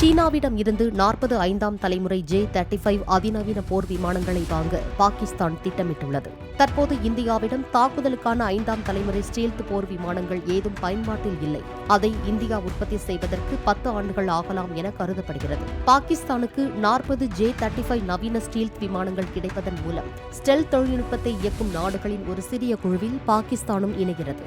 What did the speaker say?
சீனாவிடம் இருந்து நாற்பது ஐந்தாம் தலைமுறை ஜே தேர்ட்டி ஃபைவ் அதிநவீன போர் விமானங்களை வாங்க பாகிஸ்தான் திட்டமிட்டுள்ளது. தற்போது இந்தியாவிடம் தாக்குதலுக்கான ஐந்தாம் தலைமுறை ஸ்டீல்த் போர் விமானங்கள் ஏதும் பயன்பாட்டில் இல்லை. அதை இந்தியா உற்பத்தி செய்வதற்கு பத்து ஆண்டுகள் ஆகலாம் என கருதப்படுகிறது. பாகிஸ்தானுக்கு நாற்பது ஜே தேர்ட்டி ஃபைவ் நவீன ஸ்டீல்த் விமானங்கள் கிடைப்பதன் மூலம் ஸ்டெல் தொழில்நுட்பத்தை இயக்கும் நாடுகளின் ஒரு சிறிய குழுவில் பாகிஸ்தானும் இணைகிறது.